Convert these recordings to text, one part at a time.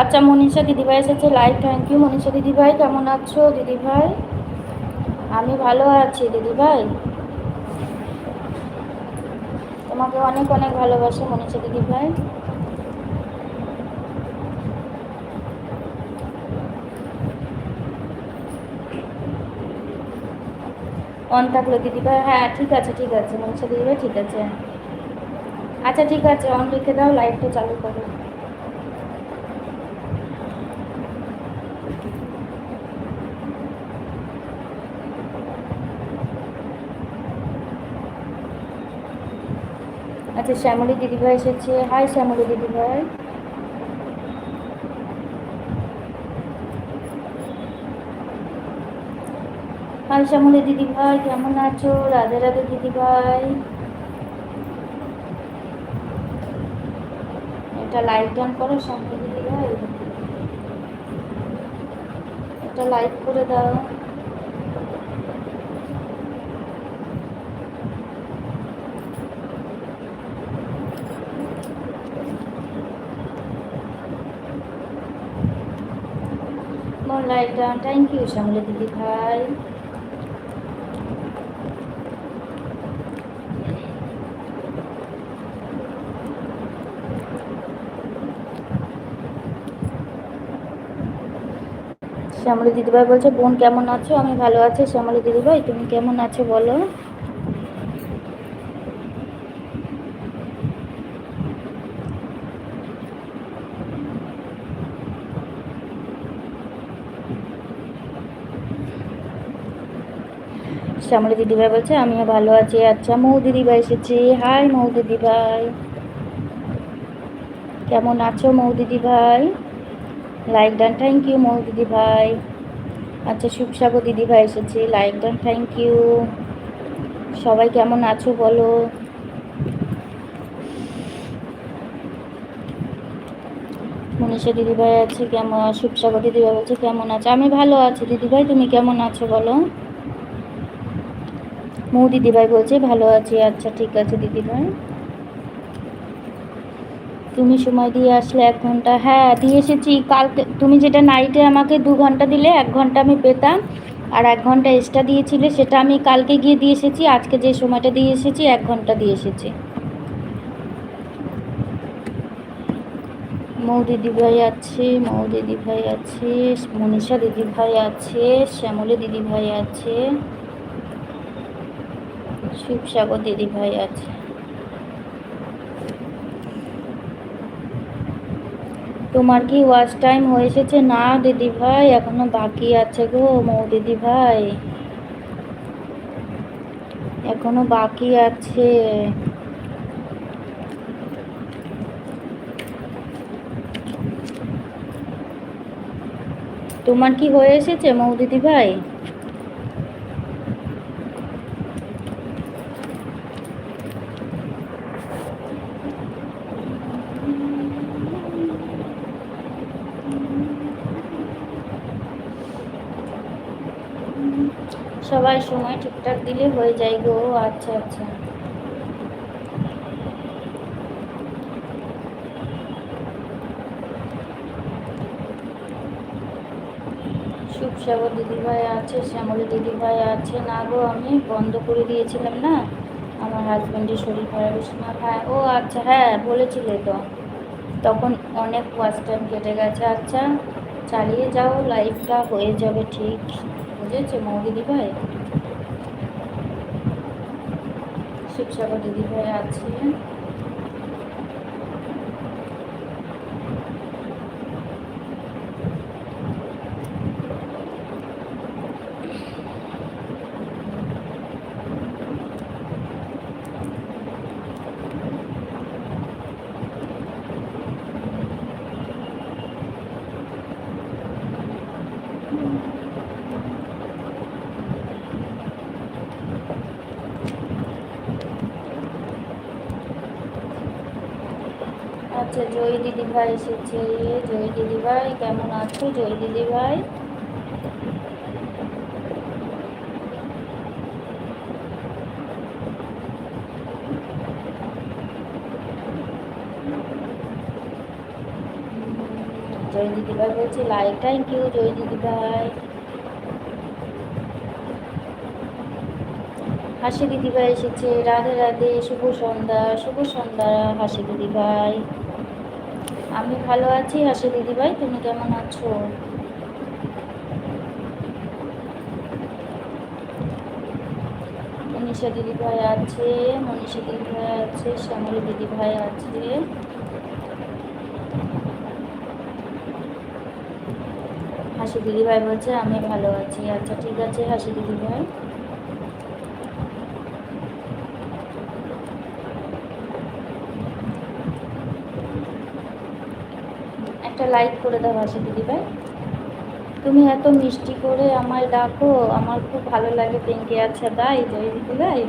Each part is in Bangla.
আচ্ছা মনীষা দিদিভাই এসেছে লাইভ থ্যাংক ইউ মনীষা দিদিভাই, কেমন আছো দিদিভাই? আমি ভালো আছি দিদিভাই। তোমাকে অনেক অনেক ভালোবাসে মনীষা দিদিভাই। অন থাকল দিদিভাই। হ্যাঁ ঠিক আছে ঠিক আছে। মনীষা দিদিভাই, ঠিক আছে। আচ্ছা ঠিক আছে। অন লিখে দাও লাইভটা চালু করো। আচ্ছা শ্যামলী দিদিভাই এসেছে। হাই শ্যামলী দিদিভাই। হাই শ্যামলী দিদিভাই, কেমন আছো? রাধে রাধে দিদিভাই। এটা লাইক ডান করো, শ্যামলী দিদিভাই। এটা লাইক করে দাও। More like thank you Shyamali didi bhai. Shyamali দিদিভাই বলছে, বোন কেমন আছো? আমি ভালো আছি। শ্যামলী দিদিভাই তুমি কেমন আছো বলো? শ্যামলী দিদিভাই বলছে, আমিও ভালো আছি আচ্ছা মৌ দিদিভাই এসেছি। হাই, মৌ দিদিভাই। কেমন আছো, Mou didibhai? Like done thank you Mou didibhai. আচ্ছা শুভসাগর দিদিভাই এসেছি লাইক ডান থ্যাংক ইউ সবাই কেমন আছো বলো? মনীষা দিদিভাই আছে, কেমন শুভসাগর দিদিভাই বলছে, কেমন আছে? আমি ভালো আছি, দিদিভাই, তুমি কেমন আছো বলো? মৌ দিদিভাই বলছে, ভালো আছি আচ্ছা ঠিক আছে দিদিভাই। তুমি সময় দিয়ে আসলে এক ঘণ্টা হ্যাঁ দিয়ে এসেছি। কালকে তুমি যেটা নাইটে আমাকে দু ঘণ্টা দিলে, এক ঘণ্টা আমি পেতাম। আর এক ঘণ্টা এক্সট্রা দিয়েছিলে, সেটা আমি কালকে গিয়ে দিয়ে এসেছি, আজকে যে সময়টা দিয়ে এসেছি, এক ঘণ্টা দিয়ে এসেছি। মৌ দিদিভাই আছে, মৌ দিদিভাই আছে, মনীষা দিদিভাই আছে, শ্যামলী দিদিভাই আছে। শিবসাগর দিদিভাই আছে। তোমার কি ওয়াচ টাইম হয়ে এসেছে? না দিদি ভাই, এখনও বাকি আছে গো মৌ দিদি ভাই। এখনও বাকি আছে। তোমার কি হয়ে এসেছে মৌ দিদি ভাই সবাই সময় ঠিকঠাক দিলে হয়ে যায় গো আচ্ছা আচ্ছা। সুখসাগর দিদিভাই আছে, শ্যামলী দিদিভাই আছে। না গো, আমি বন্ধ করে দিয়েছিলাম না? আমার হাজব্যান্ডের শরীর খারাপ না হ্যাঁ ও আচ্ছা হ্যাঁ বলেছিলে তো। তখন অনেক ওয়াচ টাইম কেটে গেছে। আচ্ছা চালিয়ে যাও লাইফটা হয়ে যাবে ঠিক। বুঝেছে মৌ দিদিভাই শিবসাগর দিদিভাই আছে আচ্ছা জয় দিদি ভাই এসেছে। জয় দিদি ভাই, কেমন আছো? জয় দিদি ভাই। জয় দিদিভাই বলছে লাইক থ্যাংক ইউ জয় দিদিভাই হাসি দিদিভাই এসেছে, রাধে রাধে, শুভ সন্ধ্যা শুভ সন্ধ্যা, হাসি দিদিভাই আমি ভালো আছি, হাসি দিদিভাই তুমি কেমন আছো? মনীষা দিদিভাই আছে, মনীষা দিদিভাই আছে, শ্যামলী দিদিভাই আছে। হাসি দিদিভাই বলছে, আমি ভালো আছি। আচ্ছা ঠিক আছে, হাসি দিদিভাই একটা লাইক করে দাও হাসি দিদিভাই তুমি এত মিষ্টি করে আমায় ডাকো, আমার খুব ভালো লাগে পিঙ্কি আচ্ছা দাই জয় দিদিভাই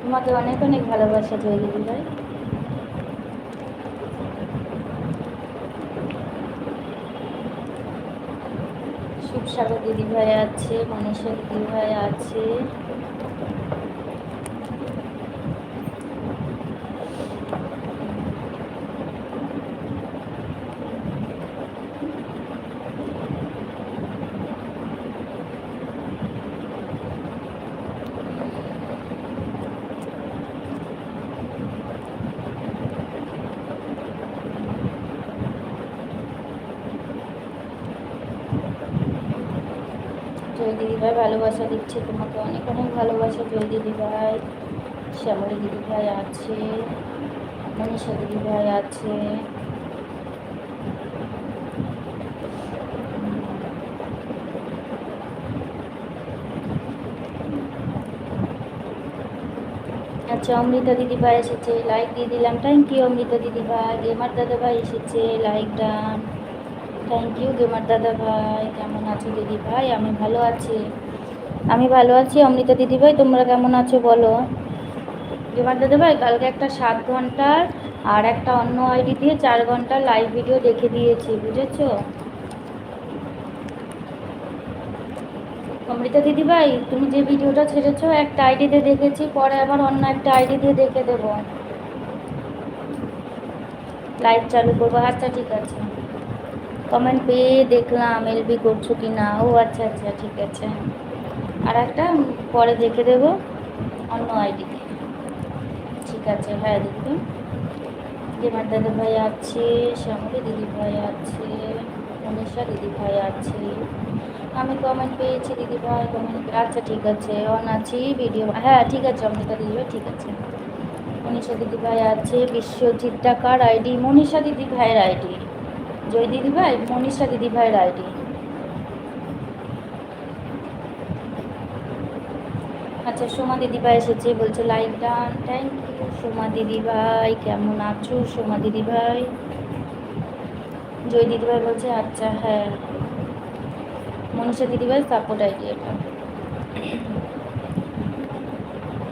তোমাকে অনেক অনেক ভালোবাসা, জয় দিদিভাই সুখসাগর দিদিভাই আছে, মনীষা দিদিভাই আছে। জয় দিদিভাই ভালোবাসা দিচ্ছে তোমাকে অনেক অনেক ভালোবাসা জয় দিদিভাই শ্যামলী দিদিভাই আছে, মনীষা দিদিভাই আছে। আচ্ছা অমৃতা দিদিভাই এসেছে লাইক দিয়ে দিলাম। থ্যাংক ইউ অমৃতা দিদিভাই। গেমার দাদাভাই এসেছে like done. Thank you gamer dada bhai. কেমন আছো দিদি ভাই? আমি ভালো আছি। আমি ভালো আছি, অমৃতা দিদি ভাই, তোমরা কেমন আছো বলো? গেমার দাদা ভাই, কালকে একটা সাত ঘণ্টার আর একটা অন্য আইডি দিয়ে চার ঘণ্টার লাইভ ভিডিও দেখে দিয়েছি, বুঝেছ? অমৃতা দিদি ভাই, তুমি যে ভিডিওটা ছেড়েছো, একটা আইডিতে দেখেছি, পরে আবার অন্য একটা আইডি দিয়ে দেখে দেবো। লাইভ চালু করব। আচ্ছা ঠিক আছে। কমেন্ট পেয়ে দেখলাম এলবি করছ কি না ও আচ্ছা আচ্ছা ঠিক আছে। আর একটা পরে দেখে দেব অন্য আইডিতে ঠিক আছে হ্যাঁ দেখবে ডিমার দাদা ভাই আছে, শ্যামলী দিদি ভাই আছে, মনীষা দিদি ভাই আছে। আমি কমেন্ট পেয়েছি, দিদি ভাই কমেন্ট আচ্ছা ঠিক আছে অন আছি ভিডিও হ্যাঁ ঠিক আছে, অমৃতা দিদি ভাই, ঠিক আছে। মনীষা দিদি ভাই আছে, বিশ্বজিৎ টাকার আইডি মনীষা দিদি ভাইয়ের আইডি জয় দিদি ভাই, মনীষা দিদি ভাইয়ের আইডি। আচ্ছা সোমা দিদি ভাই এসেছে, বলছে like done thank you Soma didi bhai, কেমন আছো? সোমা দিদি ভাই। জয় দিদি ভাই বলছে আচ্ছা হ্যাঁ। মনীষা দিদি ভাই সাপোর্ট আইডি এটা।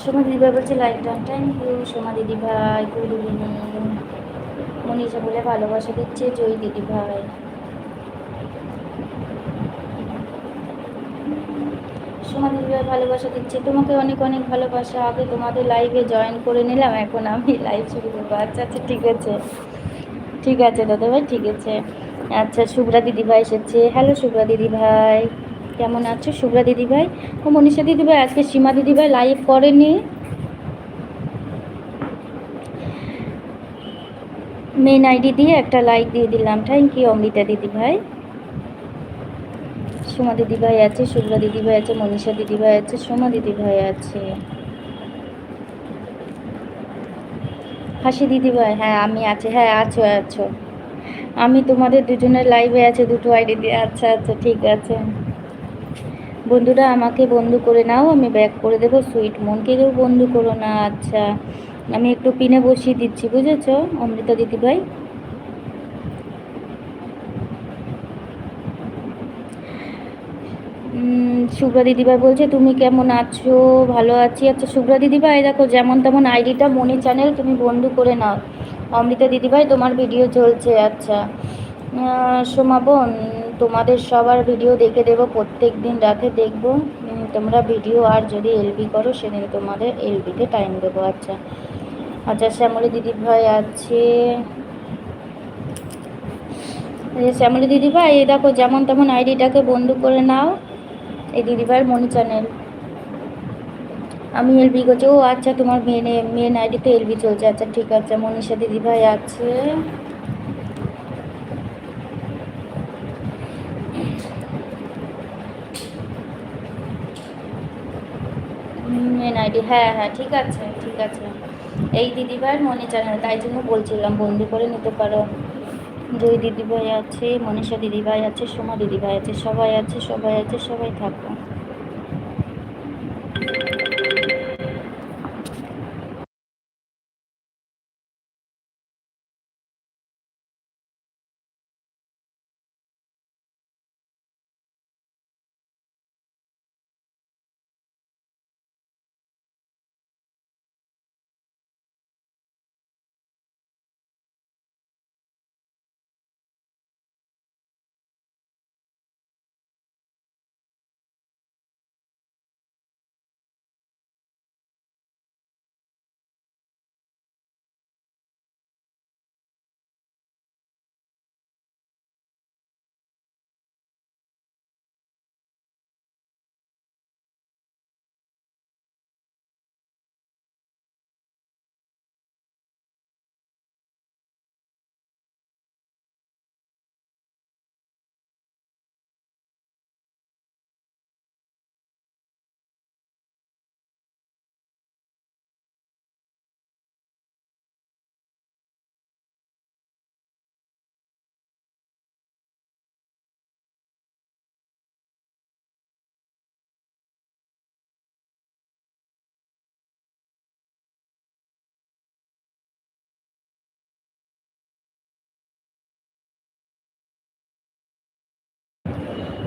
সোমা দিদি ভাই বলছে like done thank you Soma didi bhai good evening Manisha বলে ভালোবাসা দিচ্ছে জয় দিদি ভাই। সোমা দিদি ভাই ভালোবাসা দিচ্ছে। তোমাকে অনেক অনেক ভালোবাসা। আগে তোমাদের লাইভে জয়েন করে নিলাম, এখন আমি লাইভ শুরু করব। আচ্ছা আচ্ছা ঠিক আছে। ঠিক আছে দাদা ভাই, ঠিক আছে। আচ্ছা শুভ্রা দিদি ভাই এসেছে। হ্যালো শুভ্রা দিদি ভাই। কেমন আছো? শুভ্রা দিদি ভাই। ও মনীষা দিদি ভাই, আজকে সীমা দিদি ভাই লাইভ করেনি। মেন আইডি দিয়ে একটা লাইক দিয়ে দিলাম। থ্যাংক ইউ অমৃতা দিদি ভাই। সোমা দিদি ভাই আছে শুভ্রা দিদি ভাই আছে, মনীষা দিদি ভাই আছে, সোমা দিদি ভাই আছে। হাসি দিদি ভাই হ্যাঁ আমি আছি হ্যাঁ আছো আছো। আমি তোমাদের দুজনের লাইভে আছে, দুটো আইডি দিয়ে। আচ্ছা আচ্ছা ঠিক আছে। বন্ধুরা, আমাকে বন্ধু করে নাও, আমি ব্যাক করে দেবো। সুইট মনকে কেউ বন্ধু করো না আচ্ছা। আমি একটু পিনে বসিয়ে দিচ্ছি, বুঝেছ? অমৃতা দিদিভাই। শুভ্রা দিদিভাই বলছে, তুমি কেমন আছো? ভালো আছি? আচ্ছা শুভ্রা দিদিভাই দেখো, যেমন তেমন আইডিটা মনি চ্যানেল তুমি বন্ধু করে নাও। অমৃতা দিদিভাই, তোমার ভিডিও চলছে আচ্ছা। সোমা বোন, তোমাদের সবার ভিডিও দেখে দেবো, প্রত্যেক দিন রাতে দেখব। তোমরা ভিডিও আর যদি এলবি করো, সেদিন তোমাদের এলবিতে টাইম দেবো আচ্ছা। আচ্ছা শ্যামলী দিদি ভাই আছে। শ্যামলী দিদি ভাই, এই দেখো যেমন তেমন আইডিটাকে বন্ধ করে নাও। এই দিদি ভাইয়ের মনি চ্যানেল আমি এলবি করছি। ও আচ্ছা তোমার মেন মেন আইডিতে এলবি চলছে। আচ্ছা ঠিক আছে, মনীষা দিদি ভাই আছে। মেন আইডি হ্যাঁ হ্যাঁ ঠিক আছে ঠিক আছে। এই দিদিভাইয়ের মনে চ্যানেল তাই জন্য বলছিলাম বন্ধু করে নিতে পারো। জয় দিদিভাই আছে, মনীষা দিদিভাই আছে, সোমা দিদিভাই আছে, সবাই আছে সবাই আছে, সবাই থাকো।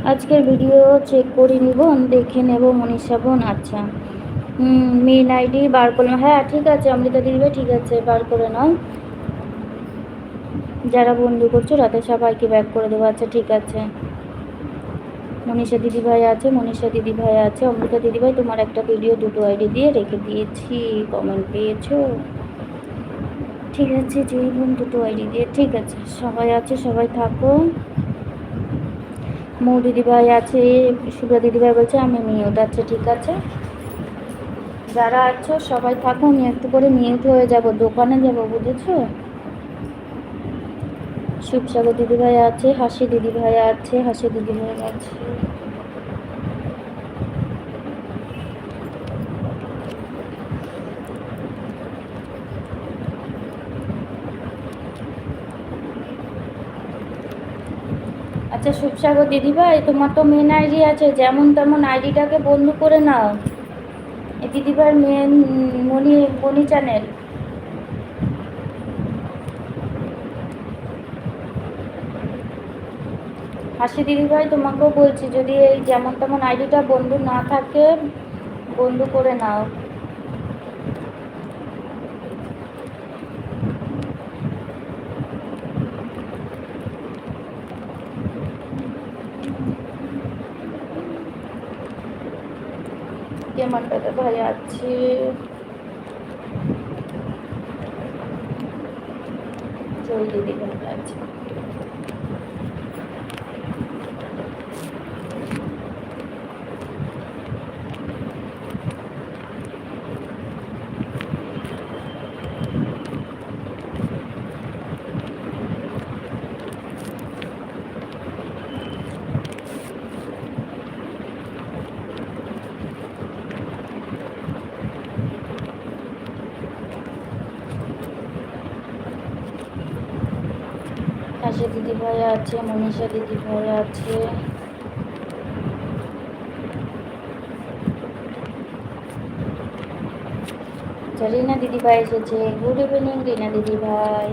আজকের ভিডিও চেক করে নিব, দেখে নেব মনীষা বোন আচ্ছা। মেন আইডি বার করলাম হ্যাঁ ঠিক আছে, অমৃতা দিদিভাই, ঠিক আছে, বার করে নাও। যারা বন্ধু করছ রাতে সবাইকে ব্যাক করে দেবো। আচ্ছা ঠিক আছে। মনীষা দিদিভাই আছে, মনীষা দিদিভাই আছে। অমৃতা দিদিভাই, তোমার একটা ভিডিও দুটো আইডি দিয়ে রেখে দিয়েছি। কমেন্ট পেয়েছ? ঠিক আছে, যেই বোন, দুটো আইডি দিয়ে। ঠিক আছে, সবাই আছে, সবাই থাকো। মৌ দিদিভাই আছে শুভ্রা দিদিভাই বলছে, আমি মিউট আছে ঠিক আছে? যারা আছো, সবাই থাকো, আমি একটু করে মিউট হয়ে যাব, দোকানে যাব, বুঝেছ? শিবসাগর দিদিভাই আছে, হাসি দিদিভাই আছে, হাসি দিদিভাই আছে। আচ্ছা শিবসাগর দিদিভাই, তোমার তো মেন আইডি আছে, যেমন তেমন আইডিটাকে বন্ধ করে নাও। দিদিভাই মেন মনি মনি চ্যানেল হাসি দিদিভাই, তোমাকেও বলছি, যদি এই যেমন তেমন আইডিটা বন্ধু না থাকে, বন্ধু করে নাও। আছে জয় দিদি ভাই আছে। আশা দিদি ভাই আছে, মনীষা দিদি ভাই আছে। রিনা দিদি ভাই এসেছে। গুড ইভিনিং রিনা দিদি ভাই।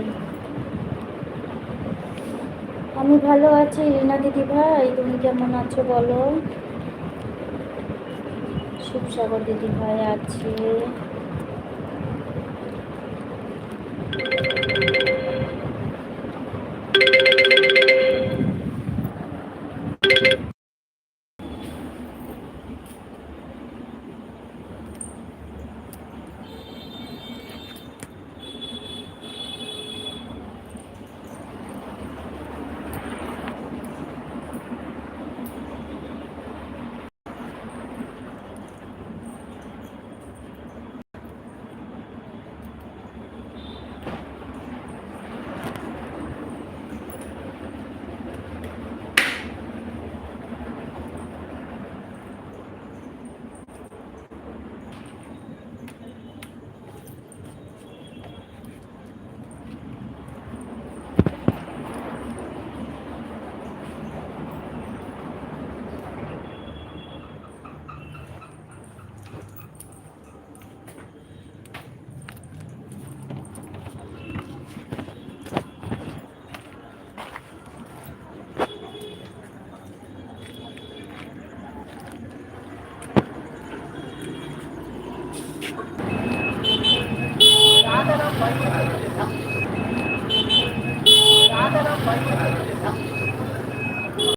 আমি ভালো আছি, রিনা দিদি ভাই, তুমি কেমন আছো বলো? শিবসাগর দিদি ভাই আছে।